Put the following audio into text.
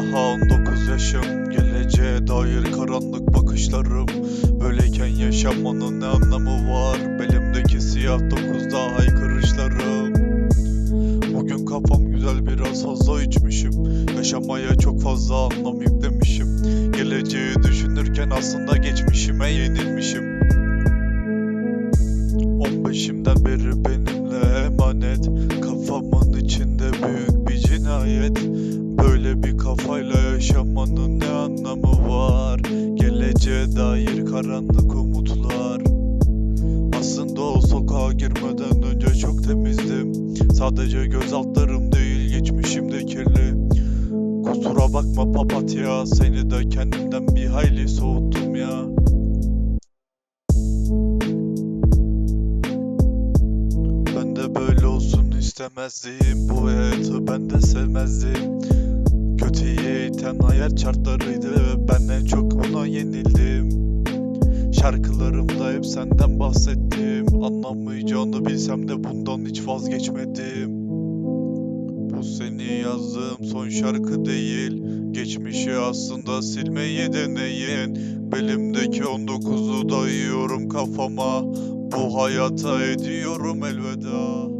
daha 19 yaşım Geleceğe dair karanlık bakışlarım. Böyleyken yaşamanın ne anlamı var? Belimdeki siyah dokuzda haykırışlarım. Bugün kafam güzel biraz fazla içmişim. Yaşamaya çok fazla anlam yüklemişim. Geleceği düşünürken aslında geçmişime yenilmişim. 15'imden beri benimle emanet. Kafamın içinde büyük bir cinayet kafayla yaşamanın ne anlamı var? Geleceğe dair karanlık umutlar. Aslında o sokağa girmeden önce çok temizdim. Sadece göz altlarım değil geçmişim de kirli. Kusura bakma papatya seni de kendimden bir hayli soğuttum ya. Ben de böyle olsun istemezdim. Bu hayatı ben de sevmezdim Kötüye iten hayat şartlarıydı Ben en çok buna yenildim. Şarkılarımda hep senden bahsettim. Anlamayacağını bilsem de bundan hiç vazgeçmedim. Bu seni yazdığım son şarkı değil. Geçmişi aslında silmeyi deneyin Belimdeki 19'u dayıyorum kafama. Bu hayata ediyorum elveda